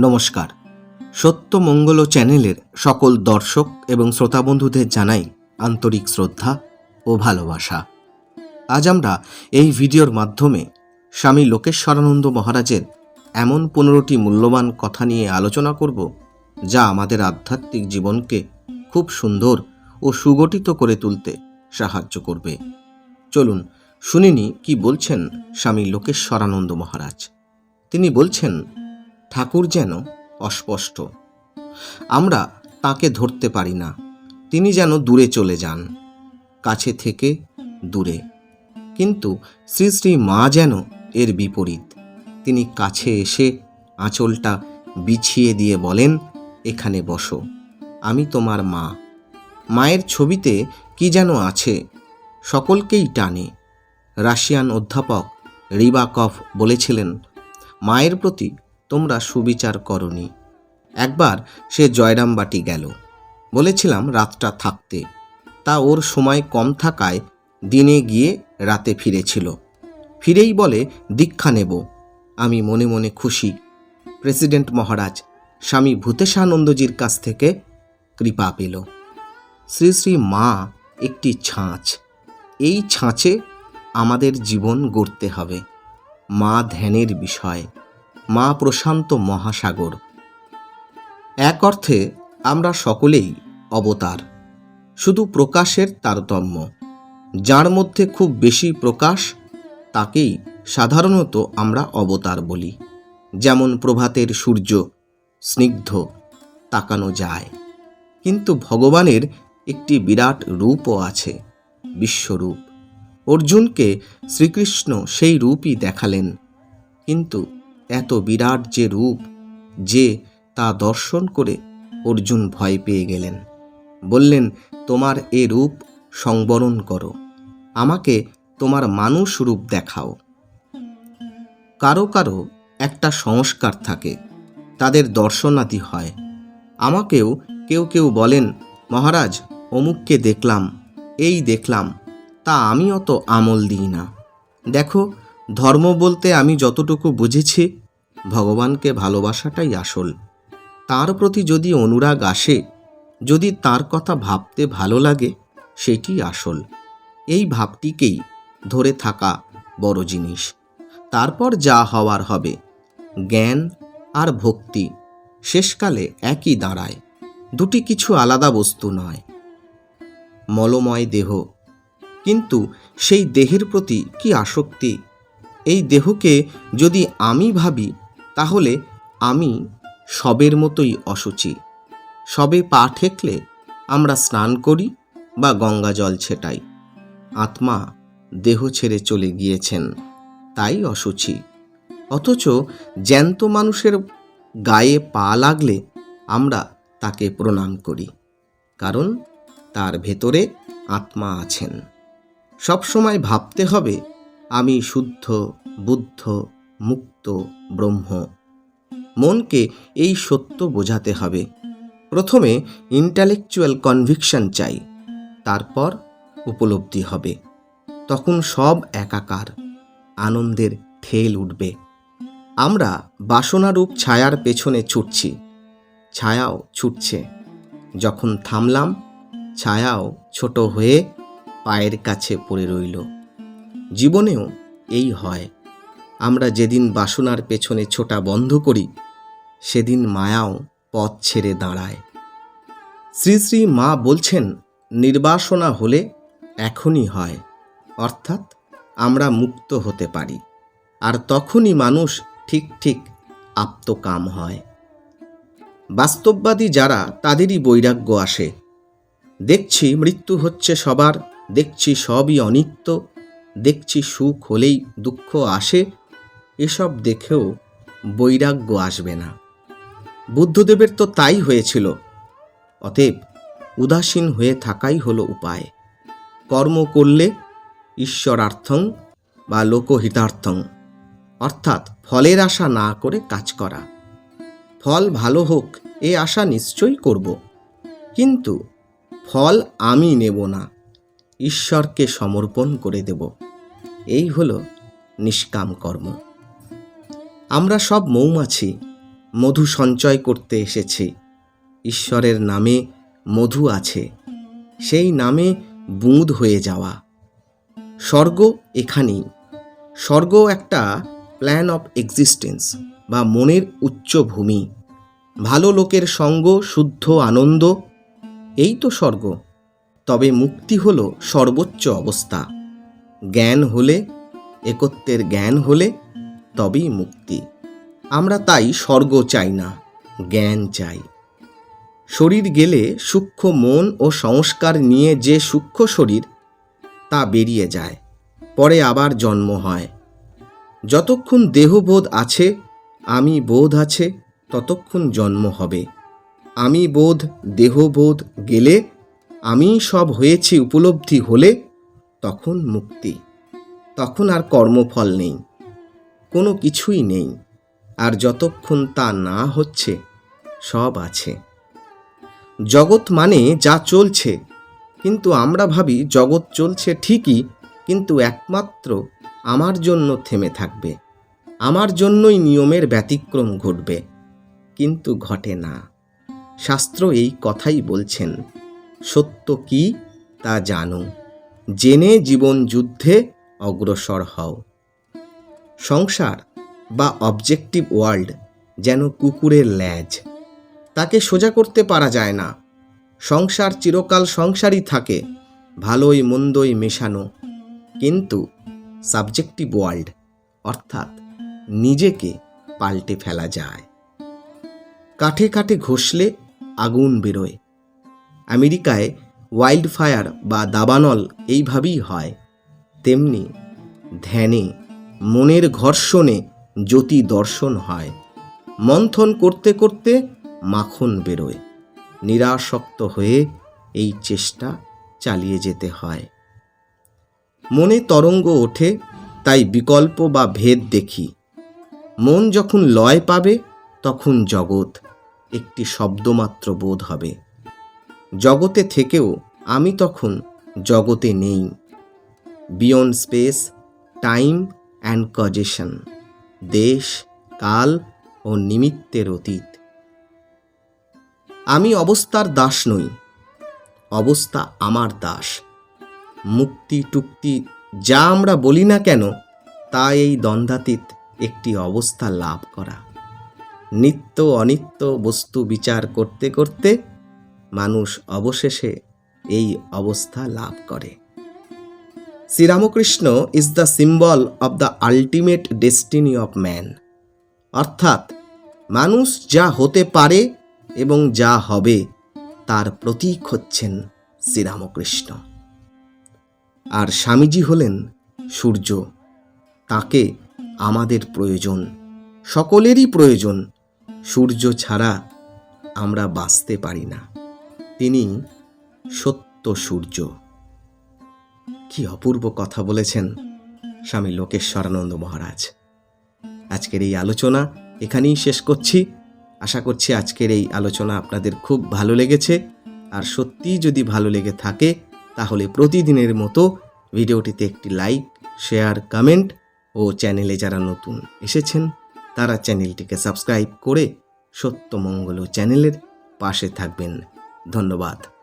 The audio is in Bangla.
নমস্কার। সত্য মঙ্গল চ্যানেলের সকল দর্শক এবং শ্রোতা বন্ধুদের জানাই আন্তরিক শ্রদ্ধা ও ভালোবাসা। আজ আমরা এই ভিডিওর মাধ্যমে স্বামী লোকেশ্বরানন্দ মহারাজের এমন পনেরোটি মূল্যবান কথা নিয়ে আলোচনা করব যা আমাদের আধ্যাত্মিক জীবনকে খুব সুন্দর ও সুগঠিত করে তুলতে সাহায্য করবে। চলুন শুনিনি কি বলছেন স্বামী লোকেশ্বরানন্দ মহারাজ। তিনি বলছেন ঠাকুর যেন অস্পষ্ট। আমরা তাকে ধরতে পারি না। তিনি যেন দূরে চলে যান, কাছে থেকে দূরে। কিন্তু শ্রী শ্রী মা যেন এর বিপরীত। তিনি কাছে এসে আঁচলটা বিছিয়ে দিয়ে বলেন, এখানে বসো, আমি তোমার মা। মায়ের ছবিতে কি যেন আছে, সকলকেই টানে। রাশিয়ান অধ্যাপক রিবাকফ বলেছিলেন, মায়ের প্রতি তোমরা সুবিচার করনি। একবার সে জয়রামবাটি গেল। বলেছিলাম, রাতটা থাকতে। তা ওর সময় কম থাকায় দিনে গিয়ে রাতে ফিরেছিল। ফিরেই বলে, দীক্ষা নেব। আমি মনে মনে খুশি। প্রেসিডেন্ট মহারাজ, স্বামী ভূতেশানন্দজির কাছ থেকে কৃপা পেল। শ্রী শ্রী মা, একটি ছাঁচ। এই ছাঁচে আমাদের জীবন গড়তে হবে। মা ধ্যানের বিষয়। মা প্রশান্ত মহাসাগর। এক অর্থে আমরা সকলেই অবতার, শুধু প্রকাশের তারতম্য। যার মধ্যে খুব বেশি প্রকাশ, তাকেই সাধারণত আমরা অবতার বলি। যেমন প্রভাতের সূর্য স্নিগ্ধ, তাকানো যায়। কিন্তু ভগবানের একটি বিরাট রূপও আছে, বিশ্বরূপ। অর্জুনকে শ্রীকৃষ্ণ সেই রূপই দেখালেন। কিন্তু এত বিরাট যে রূপ যে তা দর্শন করে অর্জুন ভয় পেয়ে গেলেন। বললেন, তোমার এ রূপ সংবরণ করো। আমাকে তোমার মানুষ রূপ দেখাও। কারও কারও একটা সংস্কার থাকে, তাদের দর্শনাদি হয়। আমাকেও কেউ কেউ বলেন, মহারাজ, অমুককে দেখলাম, এই দেখলাম, তা আমি অত আমল দিই না। দেখো, ধর্ম বলতে আমি যতটুকু বুঝেছি ভগবানকে ভালোবাসাটাই আসল। তার প্রতি যদি অনুরাগ আসে, যদি তার কথা ভাবতে ভালো লাগে, সেটি আসল। এই ভাবটিকেই ধরে থাকা বড় জিনিস। তারপর যা হওয়ার হবে, জ্ঞান আর ভক্তি শেষকালে একই দাঁড়ায়। দুটি কিছু আলাদা বস্তু নয়। মলময় দেহ। কিন্তু সেই দেহের প্রতি কি আসক্তি? এই দেহকে যদি আমি ভাবি তাহলে আমি সবের মতোই অসুচি সবে পা ঠেকলে আমরা স্নান করি বা গঙ্গা জল ছেটাই। আত্মা দেহ ছেড়ে চলে গিয়েছেন, তাই অসুচি অথচ জ্যান্ত মানুষের গায়ে পা লাগলে আমরা তাকে প্রণাম করি, কারণ তার ভেতরে আত্মা আছেন। সবসময় ভাবতে হবে, আমি শুদ্ধ, বুদ্ধ মুক্ত ব্রহ্ম। মনকে এই সত্য বোঝাতে হবে। প্রথমে ইন্টালেকচুয়াল কনভিকশন চাই, তারপর উপলব্ধি হবে। তখন সব একাকার, আনন্দের ঠেল উঠবে। আমরা বাসনারূপ ছায়ার পেছনে ছুটছি, ছায়াও ছুটছে। যখন থামলাম, ছায়াও ছোট হয়ে পায়ের কাছে পড়ে রইল। জীবনেও এই হয়। আমরা যেদিন বাসনার পেছনে ছোটা বন্ধ করি, সেদিন মায়াও পথ ছেড়ে দাঁড়ায়। শ্রী শ্রী মা বলছেন, নির্বাসনা হলে এখনই হয়, অর্থাৎ আমরা মুক্ত হতে পারি, আর তখনই মানুষ ঠিক ঠিক আপ্তকাম হয়। বাস্তববাদী যারা, তাদেরই বৈরাগ্য আসে। দেখছি মৃত্যু হচ্ছে সবার, দেখছি সবই অনিত্য, দেখছি সুখ হলেই দুঃখ আসে এসব দেখেও বৈরাগ্য আসবে না। বুদ্ধদেবের তো তাই হয়েছিল। অতএব উদাসীন হয়ে থাকাই হলো উপায়। কর্ম করলে ঈশ্বরার্থং বা লোকহিতার্থং, অর্থাৎ ফলের আশা না করে কাজ করা। ফল ভালো হোক, এ আশা নিশ্চয়ই করব। কিন্তু ফল আমি নেব না, ঈশ্বরকে সমর্পণ করে দেব। এই হলো নিষ্কাম কর্ম। আমরা সব মৌমাছি, মধু সঞ্চয় করতে এসেছি। ঈশ্বরের নামে মধু আছে, সেই নামে বুঁদ হয়ে যাওয়া। স্বর্গ এখানেই। স্বর্গ একটা প্ল্যান অফ এক্সিস্টেন্স বা মনের উচ্চভূমি ভালো লোকের সঙ্গ, শুদ্ধ আনন্দ, এই তো স্বর্গ। তবে মুক্তি হলো সর্বোচ্চ অবস্থা। জ্ঞান হলে, একত্বের জ্ঞান হলে তবেই মুক্তি। আমরা তাই স্বর্গ চাই না, জ্ঞান চাই। শরীর গেলে সূক্ষ্ম মন ও সংস্কার নিয়ে যে সূক্ষ্ম শরীর, তা বেরিয়ে যায়, পরে আবার জন্ম হয়। যতক্ষণ দেহবোধ আছে, আমি বোধ আছে, ততক্ষণ জন্ম হবে। আমি বোধ, দেহবোধ গেলে, আমি সব হয়েছি উপলব্ধি হলে, তখন মুক্তি। তখন আর কর্মফল নেই। কোনো কিছুই নেই, আর যতক্ষণ তা না হচ্ছে, সব আছে। জগৎ মানে যা চলছে, কিন্তু আমরা ভাবি জগৎ চলছে ঠিকই, কিন্তু একমাত্র আমার জন্য থেমে থাকবে, আমার জন্যই নিয়মের ব্যতিক্রম ঘটবে, কিন্তু ঘটে না। শাস্ত্র এই কথাই বলছেন, সত্য কি তা জানো, জেনে জীবন যুদ্ধে অগ্রসর হও। সংসার বা অবজেক্টিভ ওয়ার্ল্ড যেন কুকুরের ল্যাজ। তাকে সোজা করতে পারা যায় না। সংসার চিরকাল সংসারই থাকে, ভালোই মন্দই মেশানো। কিন্তু সাবজেক্টিভ ওয়ার্ল্ড অর্থাৎ নিজেকে পাল্টে ফেলা যায়। কাঠে কাঠে ঘষলে আগুন বেরোয়। আমেরিকায় ওয়াইল্ড ফায়ার বা দাবানল এইভাবেই হয়। তেমনি ধ্যানে মনের ঘর্ষণে জ্যোতি দর্শন হয়। মন্থন করতে করতে মাখন বেরোয়। নিরাসক্ত হয়ে এই চেষ্টা চালিয়ে যেতে হয়। মনে তরঙ্গ ওঠে, তাই বিকল্প বা ভেদ দেখি। মন যখন লয় পাবে, তখন জগৎ একটি শব্দমাত্র বোধ হবে। জগতে থেকেও আমি তখন জগতে নেই। Beyond space, time and causation দেশ, কাল ও নিমিত্তের অতীত। আমি অবস্থার দাস নই, অবস্থা আমার দাস। মুক্তি টুক্তি যা আমরা বলি না কেন, তা এই দ্বন্দ্বাতীত একটি অবস্থা লাভ করা। নিত্য অনিত্য বস্তু বিচার করতে করতে মানুষ অবশেষে এই অবস্থা লাভ করে। Sri Ramakrishna is the symbol of the ultimate destiny of man অর্থাৎ, মানুষ যা হতে পারে এবং যা হবে, তার প্রতীক হচ্ছেন শ্রীরামকৃষ্ণ। আর স্বামীজি হলেন সূর্য। তাকে আমাদের প্রয়োজন, সকলেরই প্রয়োজন। সূর্য ছাড়া আমরা বাঁচতে পারি না। তিনি সত্য সূর্য। কি অপূর্ব কথা বলেছেন স্বামী লোকেশ্বরানন্দ মহারাজ। আজকের এই আলোচনা এখানেই শেষ করছি। আশা করছি আজকের এই আলোচনা আপনাদের খুব ভালো লেগেছে। আর সত্যিই যদি ভালো লেগে থাকে, তাহলে প্রতিদিনের মতো ভিডিওটিতে একটি লাইক, শেয়ার, কমেন্ট ও চ্যানেলে যারা নতুন এসেছেন, তারা চ্যানেলটিকে সাবস্ক্রাইব করে সত্যমঙ্গল চ্যানেলের পাশে থাকবেন। ধন্যবাদ।